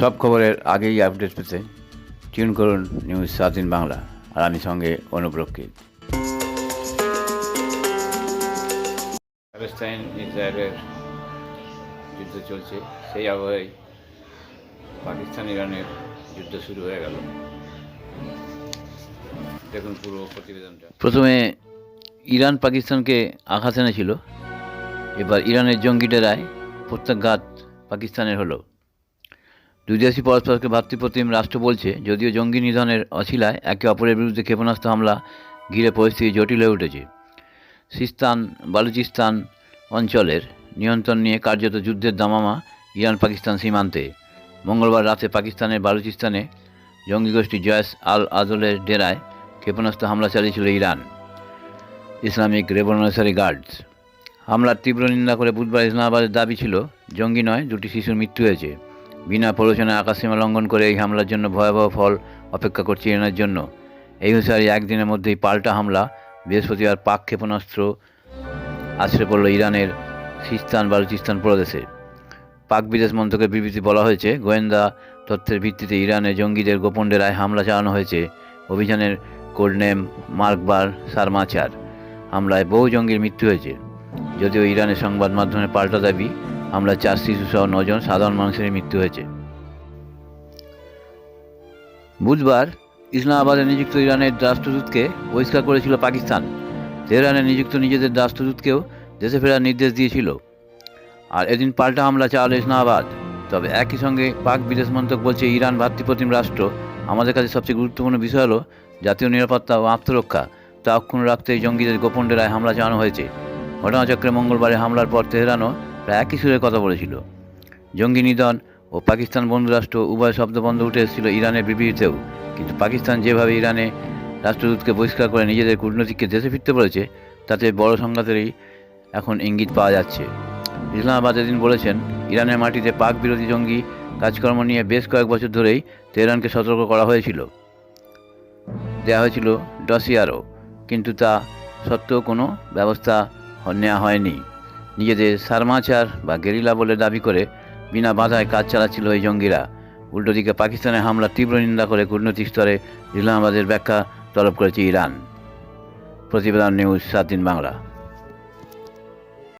সব খবরের আগেই আপডেট পেতে টিউন করুন নিউজ স্বাধীন বাংলা আর আমি সঙ্গে অনুপ্রক্ষিত প্যালেস্টাইন ইসরায়েলের যুদ্ধ চলছে। সেই আবহাওয়ায় পাকিস্তান ইরানের যুদ্ধ শুরু হয়ে গেল। দেখুন পুরো প্রতিবেদনটা। প্রথমে ইরান পাকিস্তানকে আঘাত এনেছিল। এবার ইরানের জঙ্গি ডেরায় প্রত্যাঘাত পাকিস্তানের হলো। দুই দেশই পরস্পরকে ভাতৃপ্রতিম রাষ্ট্র বলছে, যদিও জঙ্গি নিধনের অছিলায় একে অপরের বিরুদ্ধে ক্ষেপণাস্ত্র হামলা ঘিরে পরিস্থিতি জটিল হয়ে উঠেছে। সিস্তান, বালুচিস্তান অঞ্চলের নিয়ন্ত্রণ নিয়ে কার্যত যুদ্ধের দামামা ইরান পাকিস্তান সীমান্তে। মঙ্গলবার রাতে পাকিস্তানের বালুচিস্তানে জঙ্গি গোষ্ঠী জয়েস আল আদলের ডেরায় ক্ষেপণাস্ত্র হামলা চালিয়েছিল ইরান। Islamic revolutionary guards. হামলার তীব্র নিন্দা করে বুধবার ইসলামাবাদের দাবি ছিল, জঙ্গি নয়, দুটি শিশুর মৃত্যু হয়েছে। বিনা পৌরসনে আকাশসীমা লঙ্ঘন করে এই হামলার জন্য ভয়াবহ ফল অপেক্ষা করছে ইরানের জন্য। এই হুঁশিয়ারি একদিনের মধ্যেই পাল্টা হামলা বৃহস্পতিবার পাক ক্ষেপণাস্ত্র আছড়ে পড়ল ইরানের সিস্তান বালুচিস্তান প্রদেশে। পাক বিদেশ মন্ত্রকের বিবৃতি বলা হয়েছে, গোয়েন্দা তথ্যের ভিত্তিতে ইরানে জঙ্গিদের গোপন ডেরায় হামলা চালানো হয়েছে। অভিযানের কোডনেম মার্কবার সারমাচার। হামলায় বহু জঙ্গির মৃত্যু হয়েছে। যদিও ইরানের সংবাদ মাধ্যমে পাল্টা দাবি হামলায় চার শিশুসহ নজন সাধারণ মানুষের মৃত্যু হয়েছে। বুধবার ইসলামাবাদে নিযুক্ত ইরানের রাষ্ট্রদূতকে বহিষ্কার করেছিল পাকিস্তান। তেহরানে নিযুক্ত নিজেদের রাষ্ট্রদূতকেও দেশে ফেরার নির্দেশ দিয়েছিল। আর এদিন পাল্টা হামলা চালালো ইসলামাবাদ। তবে একই সঙ্গে পাক বিদেশ মন্ত্রক বলছে, ইরান ভাতৃপ্রতিম রাষ্ট্র। আমাদের কাছে সবচেয়ে গুরুত্বপূর্ণ বিষয় হলো জাতীয় নিরাপত্তা ও আত্মরক্ষা। তা অক্ষুণ্ণ রাখতে জঙ্গিদের গোপন ডেরায় হামলা চালানো হয়েছে। ঘটনাচক্রে মঙ্গলবারে হামলার পর তেহরানও প্রায় একই সুরে কথা বলেছিল। জঙ্গি নিধন ও পাকিস্তান বন্ধুরাষ্ট্র উভয় শব্দ বন্ধ উঠে এসেছিল ইরানের বিবৃতিতেও। কিন্তু পাকিস্তান যেভাবে ইরানে রাষ্ট্রদূতকে বহিষ্কার করে নিজেদের কূটনৈতিককে দেশে ফিরতে বলেছে, তাতে বড় সংঘাতেরই এখন ইঙ্গিত পাওয়া যাচ্ছে। ইসলামাবাদ এদিন বলেছেন, ইরানের মাটিতে পাক বিরোধী জঙ্গি কাজকর্ম নিয়ে বেশ কয়েক বছর ধরেই তেহরানকে সতর্ক করা হয়েছিল। দেওয়া হয়েছিল ডসিয়ারও কিন্তু তা সত্ত্বেও কোনো ব্যবস্থা নেওয়া হয়নি। নিজেদের সারমাচার বা গেরিলা বলে দাবি করে বিনা বাধায় কাজ চালাচ্ছিল এই জঙ্গিরা। উল্টো দিকে পাকিস্তানের হামলা, তীব্র নিন্দা করে কূটনৈতিক স্তরে ইসলামাবাদের ব্যাখ্যা তলব করেছে ইরান। প্রতিবেদন নিউজ সাত দিন বাংলা।